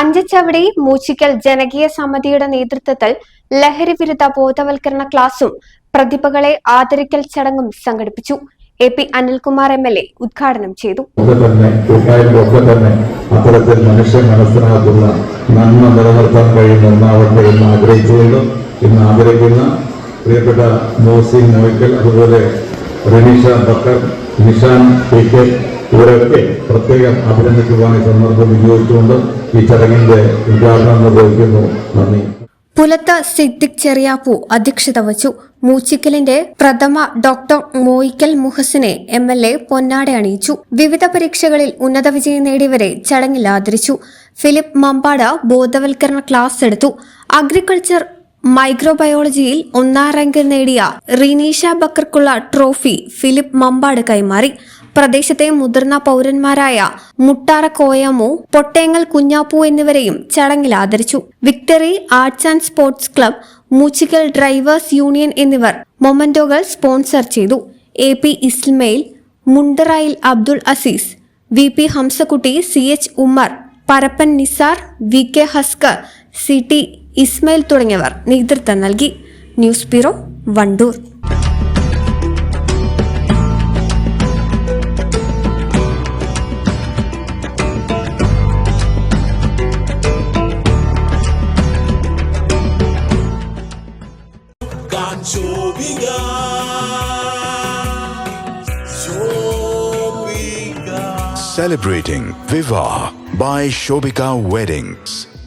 അഞ്ചച്ചവടി മൂച്ചിക്കൽ ജനകീയ സമിതിയുടെ നേതൃത്വത്തിൽ ലഹരി വിരുദ്ധ ബോധവൽക്കരണ ക്ലാസും പ്രതിഭകളെ ആദരിക്കൽ ചടങ്ങും സംഘടിപ്പിച്ചു. A P Anilkumar M L A ഉദ്ഘാടനം ചെയ്തു. അത്തരത്തിൽ മനുഷ്യ മനസ്സിനകത്തുള്ള നന്മ നിലനിർത്താൻ കഴിയുന്ന ഒന്നാവട്ടെ എന്ന് ആഗ്രഹിച്ചുകൊണ്ടും ഇന്ന് ആദരിക്കുന്ന പ്രിയപ്പെട്ട മോസി മോയ്ക്കൽ അതുപോലെ റനീഷ ബക്കർ നിഷാൻ പി കെ ഇവരൊക്കെ പ്രത്യേകം അഭിനന്ദിക്കുവാൻ സന്ദർഭം വിനിയോഗിച്ചുകൊണ്ട് ഈ ചടങ്ങിന്റെ ഉദ്ഘാടനം നിർവഹിക്കുന്നു. നന്ദി. പുലത്ത സിദ്ദിഖ് ചെറിയാപ്പു അധ്യക്ഷത വച്ചു മൂച്ചിക്കലിന്റെ പ്രഥമ ഡോക്ടർ മോയിക്കൽ മുഹസിനെ എം എൽ എ പൊന്നാട അണിയിച്ചു. വിവിധ പരീക്ഷകളിൽ ഉന്നത വിജയം നേടിയവരെ ചടങ്ങിൽ ആദരിച്ചു. ഫിലിപ്പ് മമ്പാട ബോധവൽക്കരണ ക്ലാസ് എടുത്തു. അഗ്രികൾച്ചർ മൈക്രോബയോളജിയിൽ ഒന്നാം റാങ്ക് നേടിയ റീനീഷ ബക്കർക്കുള്ള ട്രോഫി ഫിലിപ്പ് മമ്പാട് കൈമാറി. പ്രദേശത്തെ മുതിർന്ന പൗരന്മാരായ മുട്ടാറ കോയാമു പൊട്ടേങ്ങൽ കുഞ്ഞാപ്പു എന്നിവരെയും ചടങ്ങിൽ ആദരിച്ചു. Victory arts and sports club Moochikkal drivers union എന്നിവർ മൊമന്റോകൾ സ്പോൺസർ ചെയ്തു. A P Ismail Mundarayil Abdul Aziz V P Hamzakutty C H Ummer Parappan Nisar V K Askar C T Ismail തുടങ്ങിയവർ നേതൃത്വം നൽകി. News bureau Wandoor. Canchoviga. Shobika. Celebrating Viva by Shobika Weddings.